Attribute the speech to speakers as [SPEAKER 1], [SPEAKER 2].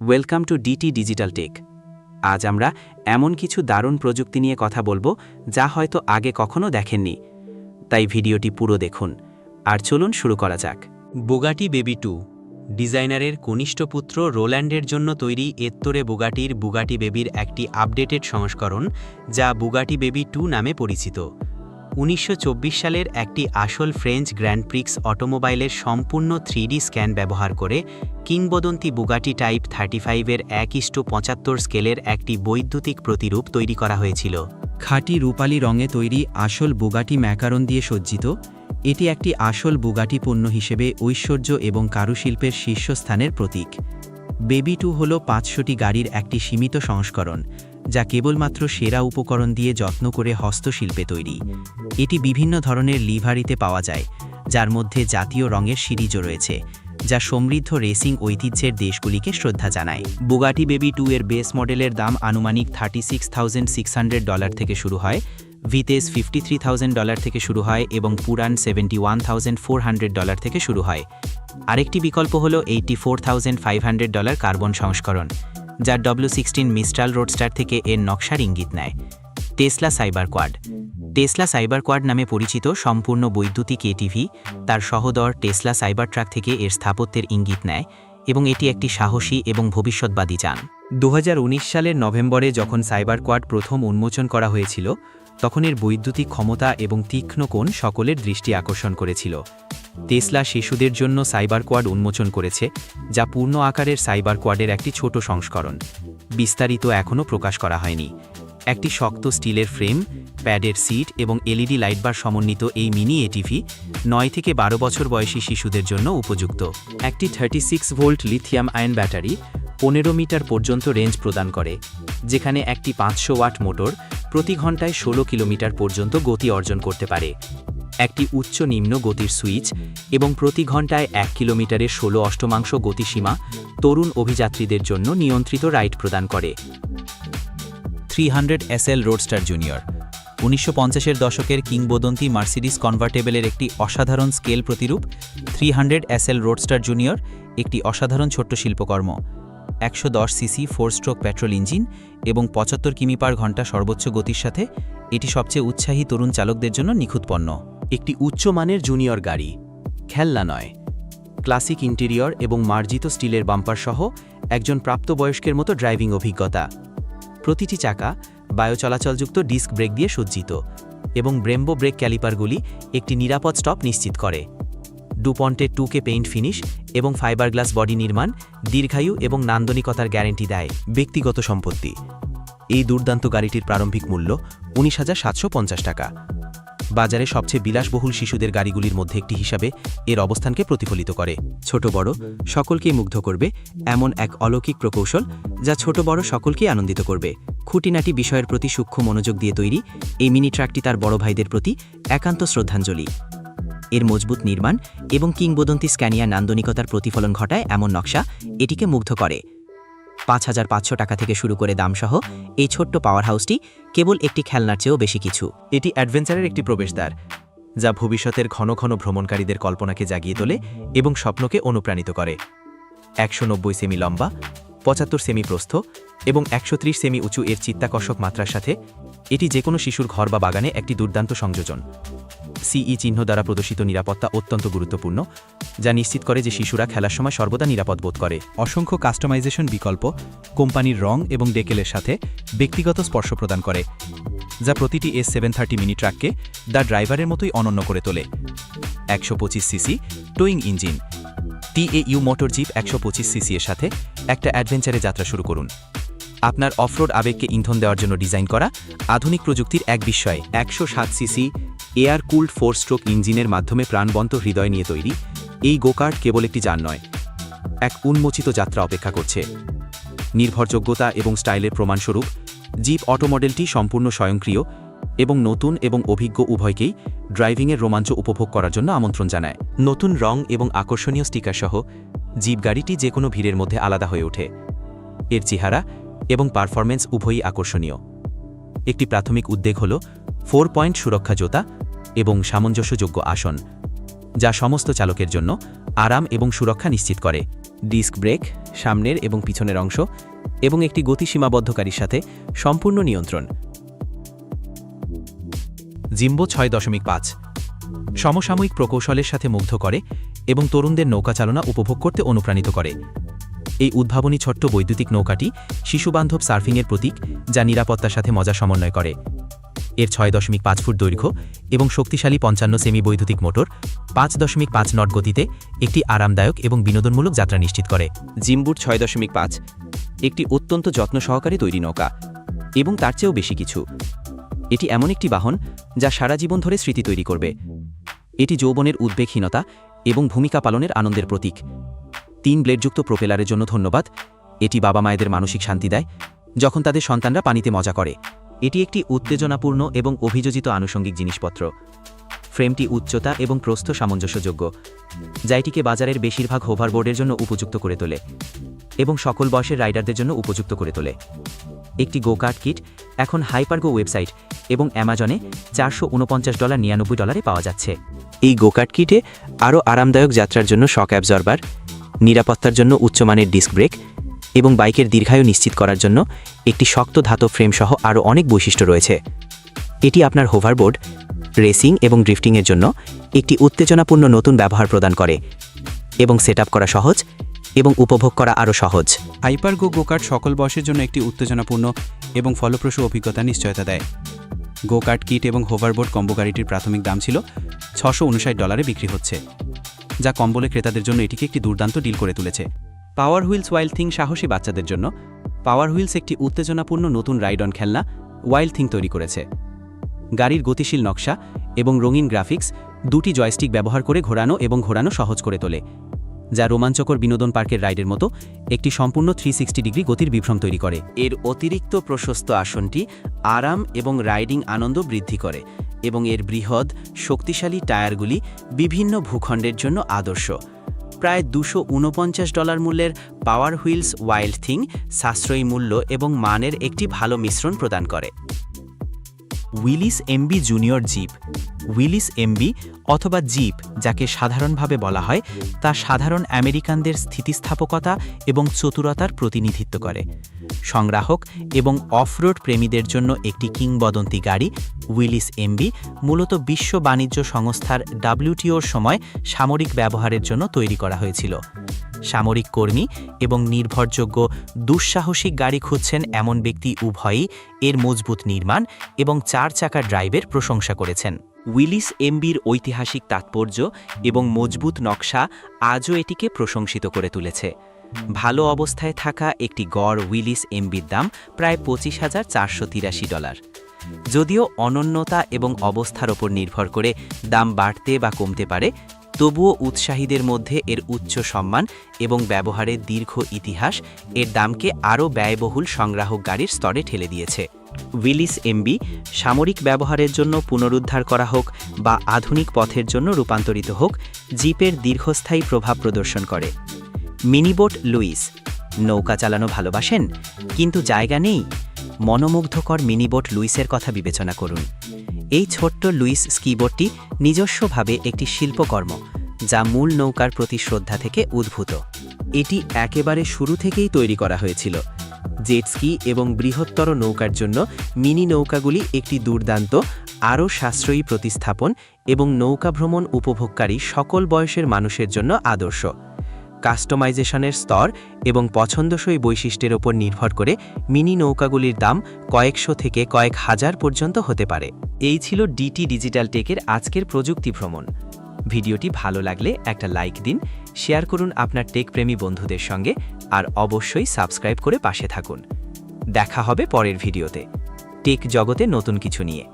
[SPEAKER 1] Welcome to DT digital tech. আজ আমরা এমন কিছু দারুণ প্রযুক্তি নিয়ে কথা বলব যা হয়তো আগে কখনো দেখেননি। তাই ভিডিওটি পুরো দেখুন। আর চলুন শুরু করা যাক। বুগাটি বেবি টু ডিজাইনারের কনিষ্ঠ পুত্র রোল্যান্ডের জন্য তৈরি এত্তরে বুগাটির বুগাটি বেবির একটি আপডেটেড সংস্করণ যা বুগাটি বেবি টু নামে পরিচিত। উনিশশো চব্বিশ সালের একটি আসল ফ্রেঞ্চ গ্র্যান্ড প্রিক্স অটোমোবাইলের সম্পূর্ণ থ্রিডি স্ক্যান ব্যবহার করে কিংবদন্তি বুগাটি টাইপ থার্টি ফাইভের এক ইস্টু পঁচাত্তর স্কেলের একটি বৈদ্যুতিক প্রতিরূপ তৈরি করা হয়েছিল।
[SPEAKER 2] খাঁটি রূপালি রঙে তৈরি আসল বুগাটি ম্যাকারন দিয়ে সজ্জিত, এটি একটি আসল বুগাটি পণ্য হিসেবে ঐশ্বর্য এবং কারুশিল্পের শীর্ষস্থানের প্রতীক। বেবি টু হল পাঁচশোটি গাড়ির একটি সীমিত সংস্করণ যা কেবলমাত্র সেরা উপকরণ দিয়ে যত্ন করে হস্তশিল্পে তৈরি। এটি বিভিন্ন ধরনের লিভারিতে পাওয়া যায়, যার মধ্যে জাতীয় রঙের সিরিজও রয়েছে, যা সমৃদ্ধ রেসিং ঐতিহ্যের দেশগুলিকে শ্রদ্ধা জানায়। বুগাটি বেবি টু এর বেস মডেলের দাম আনুমানিক thirty six thousand six hundred dollar থেকে শুরু হয়, Vitesse fifty three thousand dollar থেকে শুরু হয় এবং পুরান seventy one thousand four hundred dollar থেকে শুরু হয়। আরেকটি বিকল্প হল eighty four thousand five hundred dollar carbon সংস্করণ। যা ডব্লিউ সিক্সটিন মিস্ট্রাল রোডস্টার থেকে এর নকশার ইঙ্গিত নেয়। Tesla Cyber Quad Tesla Cyber Quad নামে পরিচিত সম্পূর্ণ বৈদ্যুতিক এটিভি তার সহদর টেসলা সাইবার ট্রাক থেকে এর স্থাপত্যের ইঙ্গিত নেয় এবং এটি একটি সাহসী এবং ভবিষ্যৎবাদী যান। দু হাজার উনিশ সালের নভেম্বরে যখন সাইবার কোয়াড প্রথম উন্মোচন করা হয়েছিল তখন এর বৈদ্যুতিক ক্ষমতা এবং তীক্ষ্ণ কোণ সকলের দৃষ্টি আকর্ষণ করেছিল। টেসলা শিশুদের জন্য সাইবার কোয়াড উন্মোচন করেছে, যা পূর্ণ আকারের সাইবার কোয়াডের একটি ছোট সংস্করণ। বিস্তারিত এখনও প্রকাশ করা হয়নি। একটি শক্ত স্টিলের ফ্রেম, প্যাডের সিট এবং এলইডি লাইটবার সমন্বিত এই মিনি এটিভি নয় থেকে বারো বছর বয়সী শিশুদের জন্য উপযুক্ত। একটি thirty six volt lithium ion battery পনেরো মিটার পর্যন্ত রেঞ্জ প্রদান করে, যেখানে একটি পাঁচশো ওয়াট মোটর প্রতি ঘন্টায় ষোলো কিলোমিটার পর্যন্ত গতি অর্জন করতে পারে। একটি উচ্চ নিম্ন গতির সুইচ এবং প্রতি ঘন্টায় এক কিলোমিটারের ষোলো অষ্টমাংশ গতিসীমা তরুণ অভিযাত্রীদের জন্য নিয়ন্ত্রিত রাইড প্রদান করে। Three hundred SL roadster junior উনিশশো পঞ্চাশের দশকের কিংবদন্তি মার্সিডিস কনভার্টেবলের একটি অসাধারণ scale প্রতিরূপ three hundred S L roadster junior একটি অসাধারণ ছোট্ট শিল্পকর্ম। একশো দশ CC four stroke petrol engine এবং পঁচাত্তর কিমি পার ঘণ্টা সর্বোচ্চ গতির সাথে এটি সবচেয়ে উৎসাহী তরুণ চালকদের জন্য নিখুঁত পণ্য। একটি উচ্চমানের জুনিয়র গাড়ি, খেলনা নয়। ক্লাসিক ইন্টেরিয়র এবং মার্জিত স্টিলের বাম্পার সহ একজন প্রাপ্তবয়স্কের মতো ড্রাইভিং অভিজ্ঞতা। প্রতিটি চাকা বায়ু চলাচলযুক্ত ডিস্ক ব্রেক দিয়ে সজ্জিত এবং ব্রেম্বো ব্রেক ক্যালিপারগুলি একটি নিরাপদ স্টপ নিশ্চিত করে। ডুপন্টের টুকে পেইন্ট ফিনিশ এবং ফাইবার গ্লাস বডি নির্মাণ দীর্ঘায়ু এবং নান্দনিকতার গ্যারেন্টি দেয় ব্যক্তিগত সম্পত্তি। এই দুর্দান্ত গাড়িটির প্রারম্ভিক মূল্য উনিশ টাকা। বাজারে সবচেয়ে বিলাসবহুল শিশুদের গাড়িগুলির মধ্যে একটি হিসাবে এর অবস্থানকে প্রতিফলিত করে। ছোট বড় সকলকেই মুগ্ধ করবে এমন এক অলৌকিক প্রকৌশল যা ছোট বড় সকলকেই আনন্দিত করবে। খুঁটিনাটি বিষয়ের প্রতি সূক্ষ্ম মনোযোগ দিয়ে তৈরি এই মিনি ট্রাকটি তার বড় ভাইদের প্রতি একান্ত শ্রদ্ধাঞ্জলি। এর মজবুত নির্মাণ এবং কিংবদন্তি স্ক্যানিয়া নান্দনিকতার প্রতিফলন ঘটায় এমন নকশা এটিকে মুগ্ধ করে। পাঁচ হাজার পাঁচশো টাকা থেকে শুরু করে দামসহ এই ছোট্ট পাওয়ার হাউসটি কেবল একটি খেলনার চেয়েও বেশি কিছু। এটি অ্যাডভেঞ্চারের একটি প্রবেশদ্বার, যা ভবিষ্যতের ঘন ঘন ভ্রমণকারীদের কল্পনাকে জাগিয়ে তোলে এবং স্বপ্নকে অনুপ্রাণিত করে। একশো নব্বই সেমি লম্বা পঁচাত্তর সেমি প্রস্থ এবং একশো ত্রিশ সেমি উঁচু এর চিত্তাকর্ষক মাত্রার সাথে এটি যে কোনো শিশুর ঘর বা বাগানে একটি দুর্দান্ত সংযোজন। সিই চিহ্ন দ্বারা প্রদর্শিত নিরাপত্তা অত্যন্ত গুরুত্বপূর্ণ, যা নিশ্চিত করে যে শিশুরা খেলার সময় সর্বদা নিরাপদ বোধ করে। অসংখ্য কাস্টমাইজেশন বিকল্প, কোম্পানির রং এবং ডেকেলের সাথে ব্যক্তিগত স্পর্শ প্রদান করে, যা প্রতিটি এস সেভেন থার্টি মিনি ট্রাককে দ্য ড্রাইভারের মতোই অনন্য করে তোলে। একশো পঁচিশ CC towing engine TAU motor jeep একশো পঁচিশ সিসি এর সাথে একটা অ্যাডভেঞ্চারে যাত্রা শুরু করুন। আপনার অফরোড আবেগকে ইন্ধন দেওয়ার জন্য ডিজাইন করা আধুনিক প্রযুক্তির এক বিস্ময় একশো সাত CC air cooled four stroke ইঞ্জিনের মাধ্যমে প্রাণবন্ত হৃদয় নিয়ে তৈরি। এই গোকার্ট কেবল একটি যান নয়, এক উন্মোচিত যাত্রা অপেক্ষা করছে। নির্ভরযোগ্যতা এবং স্টাইলের প্রমাণস্বরূপ, জিপ অটো মডেলটি সম্পূর্ণ স্বয়ংক্রিয় এবং নতুন এবং অভিজ্ঞ উভয়কেই ড্রাইভিংয়ের রোমাঞ্চ উপভোগ করার জন্য আমন্ত্রণ জানায়। নতুন রং এবং আকর্ষণীয় স্টিকার সহ জিপ গাড়িটি যে কোনো ভিড়ের মধ্যে আলাদা হয়ে ওঠে। এর চেহারা এবং পারফরমেন্স উভয়ই আকর্ষণীয়। একটি প্রাথমিক উদ্বেগ হল ফোর পয়েন্ট সুরক্ষা জোতা এবং সামঞ্জস্যযোগ্য আসন, যা সমস্ত চালকের জন্য আরাম এবং সুরক্ষা নিশ্চিত করে।
[SPEAKER 1] ডিস্ক ব্রেক, সামনের এবং পিছনের অংশ এবং একটি গতি সীমাবদ্ধকারীর সাথে সম্পূর্ণ নিয়ন্ত্রণ। জিম্বো ছয় দশমিক পাঁচ। সমসাময়িক প্রকৌশলের সাথে মুগ্ধ করে এবং তরুণদের নৌকা চালনা উপভোগ করতে অনুপ্রাণিত করে। এই উদ্ভাবনী ছোট্ট বৈদ্যুতিক নৌকাটি শিশুবান্ধব সার্ফিংয়ের প্রতীক যা নিরাপত্তার সাথে মজা সমন্বয় করে। এর ছয় দশমিক পাঁচ ফুট দৈর্ঘ্য এবং শক্তিশালী পঞ্চান্ন সেমি বৈদ্যুতিক মোটর পাঁচ দশমিক পাঁচ নট গতিতে একটি আরামদায়ক এবং বিনোদনমূলক যাত্রা নিশ্চিত করে। জিম্বুর ছয় দশমিক পাঁচ একটি অত্যন্ত যত্ন সহকারে তৈরি নৌকা এবং তার চেয়েও বেশি কিছু। এটি এমন একটি বাহন যা সারা জীবন ধরে স্মৃতি তৈরি করবে। এটি যৌবনের উদ্বেগহীনতা এবং ভূমিকা পালনের আনন্দের প্রতীক। তিন ব্লেডযুক্ত প্রোপেলারের জন্য ধন্যবাদ। এটি বাবা মায়েদের মানসিক শান্তি দেয়, যখন তাদের সন্তানরা পানিতে মজা করে। এটি একটি উত্তেজনাপূর্ণ এবং অভিযোজিত আনুষঙ্গিক জিনিসপত্র। ফ্রেমটি উচ্চতা এবং প্রস্থ সামঞ্জস্যযোগ্য, যা এটিকে বাজারের বেশিরভাগ হোভারবোর্ডের জন্য উপযুক্ত করে তোলে এবং সকল বয়সের রাইডারদের জন্য উপযুক্ত করে তোলে। একটি গোকার্ট কিট এখন হাইপারগো ওয়েবসাইট এবং অ্যামাজনে চারশো উনপঞ্চাশ ডলার নিরানব্বই ডলারে পাওয়া যাচ্ছে। এই গোকার্ট কিটে আরও আরামদায়ক যাত্রার জন্য শক অ্যাবজর্বার নিরাপত্তার জন্য উচ্চমানের ডিস্ক ব্রেক এবং বাইকের দীর্ঘায়ু নিশ্চিত করার জন্য একটি শক্ত ধাতব ফ্রেম সহ আরও অনেক বৈশিষ্ট্য রয়েছে। এটি আপনার হোভারবোর্ড রেসিং এবং ড্রিফটিংয়ের জন্য একটি উত্তেজনাপূর্ণ নতুন ব্যবহার প্রদান করে এবং সেট করা সহজ এবং উপভোগ করা আরও সহজ।
[SPEAKER 3] হাইপার গো গোকার্ট সকল বয়সের জন্য একটি উত্তেজনাপূর্ণ এবং ফলপ্রসূ অভিজ্ঞতা নিশ্চয়তা দেয়। গোকার্ট কিট এবং হোভারবোর্ড কম্বো গাড়িটির প্রাথমিক দাম ছিল ছশো উনষাট ডলারে বিক্রি হচ্ছে, যা কম্বলে ক্রেতাদের জন্য এটিকে একটি দুর্দান্ত ডিল করে তুলেছে। পাওয়ার হুইলস ওয়াইল্ড থিং সাহসী বাচ্চাদের জন্য পাওয়ার হুইলস একটি উত্তেজনাপূর্ণ নতুন রাইড অন খেলনা ওয়াইল্ড থিং তৈরি করেছে। গাড়ির গতিশীল নকশা এবং রঙিন গ্রাফিক্স দুটি জয়স্টিক ব্যবহার করে ঘোরানো এবং ঘোরানো সহজ করে তোলে। যা রোমাঞ্চকর বিনোদন পার্কের রাইডের মতো একটি সম্পূর্ণ থ্রি ডিগ্রি গতির বিভ্রম তৈরি করে।
[SPEAKER 1] এর অতিরিক্ত প্রশস্ত আসনটি আরাম এবং রাইডিং আনন্দ বৃদ্ধি করে এবং এর বৃহৎ, শক্তিশালী টায়ারগুলি বিভিন্ন ভূখণ্ডের জন্য আদর্শ। প্রায় দুশো ডলার মূল্যের পাওয়ার হুইলস ওয়াইল্ড থিং সাশ্রয়ী মূল্য এবং মানের একটি ভালো মিশ্রণ প্রদান করে। Willys MB junior jeep. Willys MB অথবা জিপ, যাকে সাধারণভাবে বলা হয়, তা সাধারণ আমেরিকানদের স্থিতিস্থাপকতা এবং চতুরতার প্রতিনিধিত্ব করে। সংগ্রাহক এবং অফরোড প্রেমীদের জন্য একটি কিংবদন্তি গাড়ি, উইলিস এমবি, মূলত বিশ্ব বাণিজ্য সংস্থার ডাব্লিউটিওর সময় সামরিক ব্যবহারের জন্য তৈরি করা হয়েছিল। সামরিক কর্মী এবং নির্ভরযোগ্য দুঃসাহসিক গাড়ি খুঁজছেন এমন ব্যক্তি উভয়ই এর মজবুত নির্মাণ এবং চার চাকা ড্রাইভের প্রশংসা করেছেন। উইলিস এমবির ঐতিহাসিক তাৎপর্য এবং মজবুত নকশা আজও এটিকে প্রশংসিত করে তুলেছে। ভালো অবস্থায় থাকা একটি গড় উইলিস এমবির দাম প্রায় পঁচিশ হাজার চারশো তিরাশি ডলার। যদিও অনন্যতা এবং অবস্থার ওপর নির্ভর করে দাম বাড়তে বা কমতে পারে তবুও উৎসাহীদের মধ্যে এর উচ্চ সম্মান এবং ব্যবহারের দীর্ঘ ইতিহাস এর দামকে আরও ব্যয়বহুল সংগ্রাহক গাড়ির স্তরে ঠেলে দিয়েছে। উইলিস এমবি সামরিক ব্যবহারের জন্য পুনরুদ্ধার করা হোক বা আধুনিক পথের জন্য রূপান্তরিত হোক, জিপের দীর্ঘস্থায়ী প্রভাব প্রদর্শন করে। মিনিবোট লুইস, নৌকা চালানো ভালোবাসেন, কিন্তু জায়গা নেই। মনোমুগ্ধকর মিনিবোট লুইসের কথা বিবেচনা করুন। এই ছোট্ট লুইস স্কিবোর্ডটি নিজস্বভাবে একটি শিল্পকর্ম, যা মূল নৌকার প্রতি শ্রদ্ধা থেকে উদ্ভূত। এটি একেবারে শুরু থেকেই তৈরি করা হয়েছিল। জেট স্কি এবং বৃহত্তর নৌকার জন্য মিনি নৌকাগুলি একটি দুর্দান্ত, আরও সাশ্রয়ী প্রতিস্থাপন এবং নৌকা ভ্রমণ উপভোগকারী সকল বয়সের মানুষের জন্য আদর্শ। কাস্টমাইজেশনের স্তর এবং পছন্দসই বৈশিষ্ট্যের ওপর নির্ভর করে মিনি নৌকাগুলির দাম কয়েকশো থেকে কয়েক হাজার পর্যন্ত হতে পারে। এই ছিল ডিটি ডিজিটাল টেকের আজকের প্রযুক্তি ভ্রমণ। ভিডিওটি ভালো লাগলে একটা লাইক দিন, শেয়ার করুন আপনার টেকপ্রেমী বন্ধুদের সঙ্গে আর অবশ্যই সাবস্ক্রাইব করে পাশে থাকুন। দেখা হবে পরের ভিডিওতে। টেক জগতে নতুন কিছু নিয়ে।